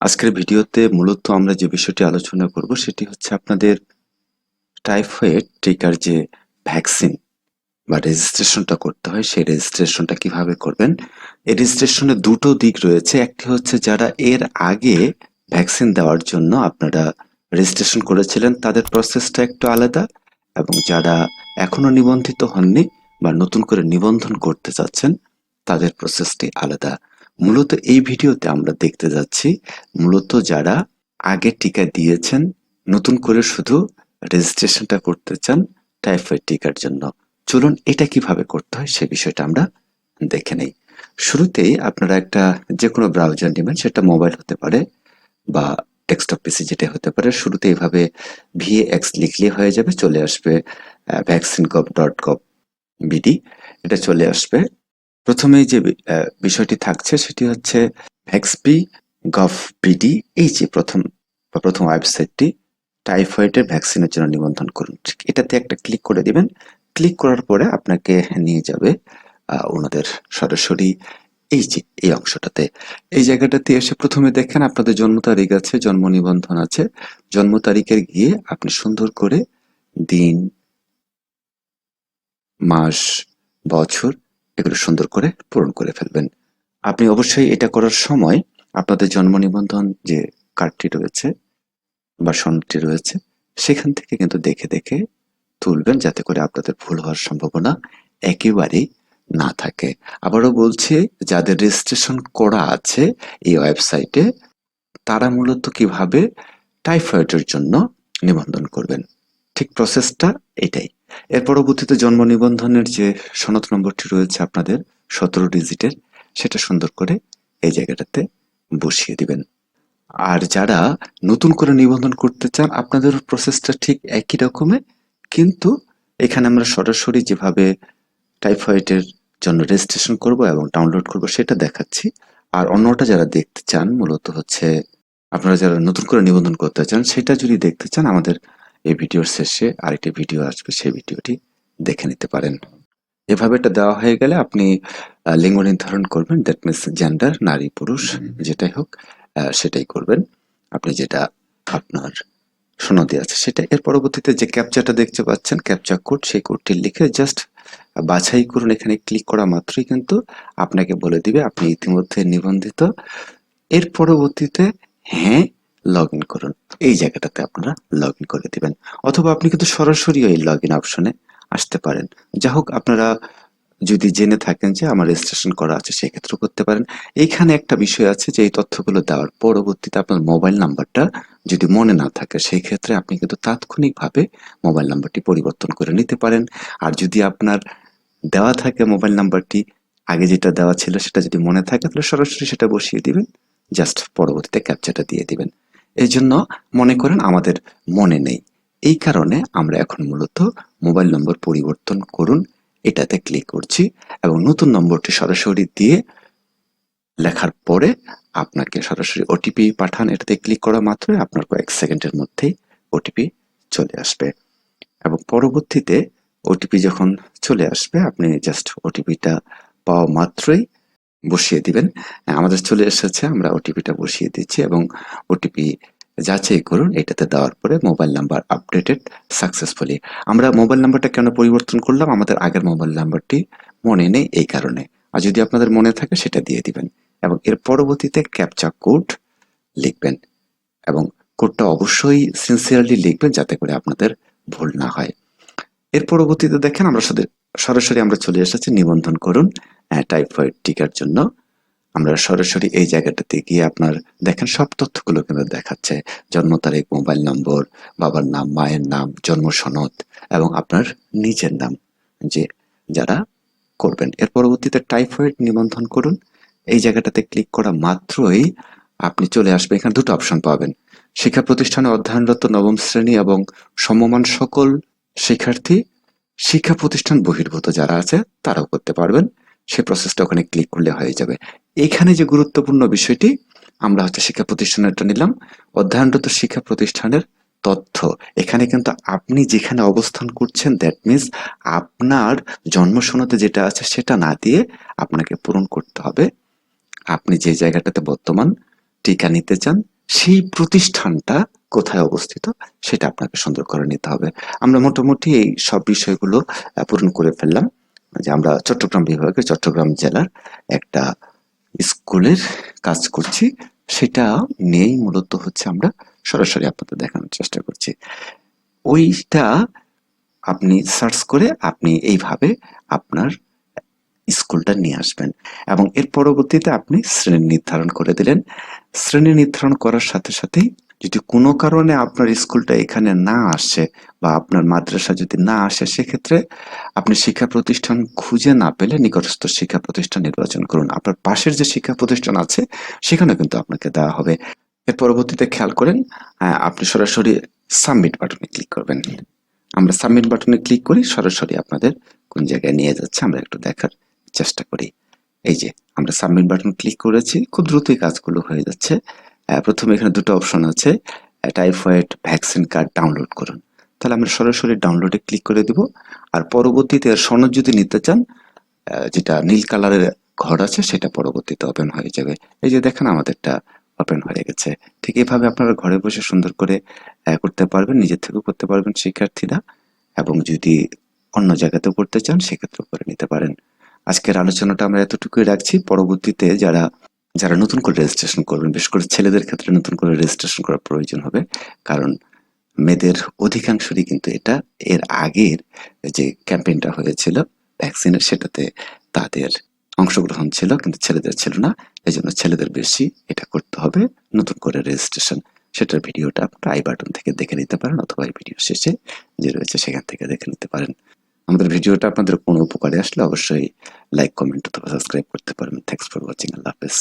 আজকের ভিডিওতে মূলত আমরা যে বিষয়টি আলোচনা করব সেটি হচ্ছে আপনাদের টাইফয়েড টিকার যে ভ্যাকসিন বা রেজিস্ট্রেশনটা করতে হয়, সেই রেজিস্ট্রেশনটা কীভাবে করবেন? এই রেজিস্ট্রেশনে দুটো দিক রয়েছে। একটি হচ্ছে যারা এর আগে ভ্যাকসিন দেওয়ার জন্য আপনারা রেজিস্ট্রেশন করেছিলেন, তাদের প্রসেসটা একটু আলাদা এবং যারা এখনও নিবন্ধিত হননি বা নতুন করে নিবন্ধন করতে চাচ্ছেন, তাদের প্রসেসটি আলাদা। মূলত এই ভিডিওতে আমরা দেখতে যাচ্ছি মূলত যারা আগে টিকা দিয়েছেন, নতুন করে শুধু রেজিস্ট্রেশনটা করতে চান টাইফয়েড টিকার জন্য। চলুন এটা কীভাবে করতে হয় সে বিষয়টা আমরা দেখে নেই। শুরুতেই আপনারা একটা যে কোনো ব্রাউজার নেবেন, সেটা মোবাইল হতে পারে বা ডেস্কটপ পিসি যেটা হতে পারে। শুরুতে এইভাবে ভিএক্স লিখলে হয়ে যাবে, চলে আসবে vaccine gov dot gov BD এটা চলে আসবে। প্রথমেই যে বিষয়টি থাকছে সেটি হচ্ছে ভ্যাক্সপি গভ বিডি এই যে প্রথম বা প্রথম ওয়েবসাইটটি, টাইফয়েডের ভ্যাকসিনের জন্য নিবন্ধন করুন। এটাতে একটা ক্লিক করে দিবেন। ক্লিক করার পরে আপনাকে নিয়ে যাবে ওনাদের সরাসরি এই যে, এই অংশটাতে। এই জায়গাটাতে এসে প্রথমে দেখেন আপনাদের জন্ম তারিখ আছে, জন্ম নিবন্ধন আছে। জন্ম তারিখের গিয়ে আপনি সুন্দর করে দিন, মাস, বছর এগুলো সুন্দর করে পূরণ করে ফেলবেন। আপনি অবশ্যই এটা করার সময় আপনাদের জন্ম নিবন্ধন যে কার্ডটি রয়েছে বা সনদটি রয়েছে, সেখান থেকে কিন্তু দেখে দেখে তুলবেন যাতে করে আপনাদের ভুল হওয়ার সম্ভাবনা একেবারেই না থাকে। আবারও বলছি, যাদের রেজিস্ট্রেশন করা আছে এই ওয়েবসাইটে তারা মূলত কীভাবে টাইফয়েডের জন্য নিবন্ধন করবেন। ঠিক প্রসেসটা এটাই। এর পরবর্তীতে জন্ম নিবন্ধনের যে সনদ নম্বরটি রয়েছে আপনাদের সতেরো ডিজিটের, সেটা সুন্দর করে এই জায়গাটাতে বসিয়ে দিবেন। আর যারা নতুন করে নিবন্ধন করতে চান, আপনাদের প্রসেসটা ঠিক একই রকমের কিন্তু এখানে আমরা সরাসরি যেভাবে টাইফয়েডের জন্য রেজিস্ট্রেশন করব এবং ডাউনলোড করব, সেটা দেখাচ্ছি। আর অন্যটা যারা দেখতে চান, মূলত হচ্ছে আপনারা যারা নতুন করে নিবন্ধন করতে চান, সেটা যদি দেখতে চান, আমাদের এই ভিডিওর শেষে আরেকটি ভিডিও আসবে সেই ভিডিওটি দেখে নিতে পারেন। এভাবে এটা দেওয়া হয়ে গেলে আপনি লিঙ্গ নির্ধারণ করবেন দ্যাট মিনস জেন্ডার নারী পুরুষ যেটাই হোক সেটাই করবেন। আপনি যেটা আপনার সনদে আছে সেটা এর পরবর্তীতে যে ক্যাপচাটা দেখতে পাচ্ছেন ক্যাপচা কোড সেই কোডটি লিখে জাস্ট বাছাই করুন। এখানে ক্লিক করা মাত্রই কিন্তু আপনাকে বলে দিবে আপনি ইতিমধ্যে নিবন্ধিত। এর পরবর্তীতে হ্যাঁ লগ ইন করুন। এই জায়গাটাতে আপনারা লগ করে দিবেন। অথবা আপনি কিন্তু সরাসরি এই লগ ইন অপশনে আসতে পারেন। যা হোক, আপনারা যদি জেনে থাকেন যে আমার রেজিস্ট্রেশন করা আছে, সেক্ষেত্রে করতে পারেন। এইখানে একটা বিষয় আছে যে এই তথ্যগুলো দেওয়ার পরবর্তীতে আপনার মোবাইল নাম্বারটা যদি মনে না থাকে সেই ক্ষেত্রে আপনি কিন্তু তাৎক্ষণিকভাবে মোবাইল নাম্বারটি পরিবর্তন করে নিতে পারেন। আর যদি আপনার দেওয়া থাকে মোবাইল নাম্বারটি আগে যেটা দেওয়া ছিল সেটা যদি মনে থাকে, তাহলে সরাসরি সেটা বসিয়ে দিবেন। জাস্ট পরবর্তীতে ক্যাপচাটা দিয়ে দিবেন। এই জন্য মনে করেন আমাদের মনে নেই। এই কারণে আমরা এখন মূলত মোবাইল নম্বর পরিবর্তন করুন, এটাতে ক্লিক করছি এবং নতুন নম্বরটি সরাসরি দিয়ে লেখার পরে আপনাকে সরাসরি ওটিপি পাঠান। এটাতে ক্লিক করা মাত্রই আপনার কয়েক সেকেন্ডের মধ্যেই ওটিপি চলে আসবে এবং পরবর্তীতে ওটিপি যখন চলে আসবে, আপনি জাস্ট ওটিপিটা পাওয়া মাত্রই বসিয়ে দিবেন। আমাদের চলে এসেছে, আমরা ওটিপিটা বসিয়ে দিচ্ছি এবং ওটিপি যাচাই করুন, এটাতে দেওয়ার পরে মোবাইল নাম্বার আপডেটেড, সাকসেসফুলি। আমরা মোবাইল নাম্বারটা কেন পরিবর্তন করলাম? আমাদের আগের মোবাইল নাম্বারটি মনে নেই এই কারণে। আর যদি আপনাদের মনে থাকে, সেটা দিয়ে দিবেন এবং এর পরবর্তীতে ক্যাপচা কোড লিখবেন এবং কোডটা অবশ্যই সিনসিয়ারলি লিখবেন যাতে করে আপনাদের ভুল না হয়। এর পরবর্তীতে দেখেন, আমরা সরাসরি আমরা চলে এসেছি, নিবন্ধন করুন। টাইফয়েড টিকার জন্য আমরা সরাসরি এই জায়গাটাতে গিয়ে আপনার দেখেন, সব তথ্যগুলো কিন্তু দেখাচ্ছে। জন্ম তারিখ মোবাইল নম্বর বাবার নাম, মায়ের নাম, জন্ম সনদ এবং আপনার নিজের নাম যে যারা করবেন। এর পরবর্তীতে টাইফয়েড নিবন্ধন করুন। এই জায়গাটাতে ক্লিক করা মাত্রই আপনি চলে আসবে। এখানে দুটো অপশন পাবেন। শিক্ষা প্রতিষ্ঠানে অধ্যয়নরত নবম শ্রেণি এবং সমমান সকল শিক্ষার্থী শিক্ষা প্রতিষ্ঠান বহির্ভূত যারা আছে, তারাও করতে পারবেন। সেই প্রসেসটা ওখানে ক্লিক করলে হয়ে যাবে। এখানে যে গুরুত্বপূর্ণ বিষয়টি, আমরা হচ্ছে শিক্ষা প্রতিষ্ঠানেরটা নিলাম। অধ্যয়নরত শিক্ষা প্রতিষ্ঠানের তথ্য। এখানে কিন্তু আপনি যেখানে অবস্থান করছেন দ্যাট মিনস আপনার জন্ম সনদে যেটা আছে, সেটা না দিয়ে আপনাকে পূরণ করতে হবে। আপনি যে জায়গাটাতে বর্তমান টিকা নিতে চান, সেই প্রতিষ্ঠানটা কোথায় অবস্থিত, সেটা আপনাকে সুন্দর করে নিতে হবে। আমরা মোটামুটি এই সব বিষয়গুলো পূরণ করে ফেললাম। যে আমরা চট্টগ্রাম বিভাগের চট্টগ্রাম জেলার একটা স্কুলের কাজ করছি। সেটা নিয়েই মূলত হচ্ছে আমরা সরাসরি আপনাদের দেখানোর চেষ্টা করছি। ওইটা আপনি সার্চ করে আপনি এইভাবে আপনার স্কুলটা নিয়ে আসবেন এবং এর পরবর্তীতে আপনি শ্রেণি নির্ধারণ করে দিলেন। শ্রেণি নির্ধারণ করার সাথে সাথেই যদি কোনো কারণে আপনার স্কুলটা এখানে না আসে বা আপনার মাদ্রাসা যদি না আসে, সেক্ষেত্রে আপনি শিক্ষা প্রতিষ্ঠান খুঁজে না পেলে নিকটস্থ শিক্ষা প্রতিষ্ঠান নির্বাচন করুন। আপনার পাশের যে শিক্ষা প্রতিষ্ঠান আছে সেখানে কিন্তু আপনাকে দেওয়া হবে। এর পরবর্তীতে খেয়াল করেন আপনি সরাসরি সাবমিট বাটনে ক্লিক করবেন। আমরা সাবমিট বাটনে ক্লিক করি, সরাসরি আপনাদের কোন জায়গায় নিয়ে যাচ্ছে, আমরা একটু দেখার চেষ্টা করি। এই যে, আমরা সাবমিট বাটন ক্লিক করেছি, খুব দ্রুতই কাজগুলো হয়ে যাচ্ছে। প্রথমে এখানে দুটো অপশন আছে। টাইফয়েড ভ্যাকসিন কার্ড ডাউনলোড করুন। তাহলে আমরা সরাসরি ডাউনলোডে ক্লিক করে দিব। আর পরবর্তীতে সনদ যদি নিতে চান যেটা নীল কালারের ঘর আছে, সেটা পরবর্তীতে ওপেন হয়ে যাবে। এই যে দেখেন আমাদেরটা ওপেন হয়ে গেছে। ঠিক এইভাবে আপনারা ঘরে বসে সুন্দর করে করতে পারবেন, নিজের থেকেও করতে পারবেন শিক্ষার্থীরা। এবং যদি অন্য জায়গাতেও করতে চান, সেক্ষেত্রেও করে নিতে পারেন। আজকের আলোচনাটা আমরা এতটুকুই রাখছি। পরবর্তীতে যারা যারা নতুন করে রেজিস্ট্রেশন করবেন, বিশেষ করে ছেলেদের ক্ষেত্রে নতুন করে রেজিস্ট্রেশন করার প্রয়োজন হবে। কারণ মেয়েদের অধিকাংশরই কিন্তু এটা এর আগের যে ক্যাম্পেইনটা হয়েছিল ভ্যাকসিনের সেটাতে তাদের অংশগ্রহণ ছিল, কিন্তু ছেলেদের ছিল না। এই জন্য ছেলেদের বেশি এটা করতে হবে, নতুন করে রেজিস্ট্রেশন সেটার ভিডিওটা আপনারা আই বাটন থেকে দেখে নিতে পারেন অথবা এই ভিডিও শেষে যে রয়েছে সেখান থেকে দেখে নিতে পারেন। আমাদের ভিডিওটা আপনাদের কোনো উপকারে আসলে অবশ্যই লাইক কমেন্ট অথবা সাবস্ক্রাইব করতে পারেন। থ্যাংকস ফর ওয়াচিং আল্লাহ হাফেজ।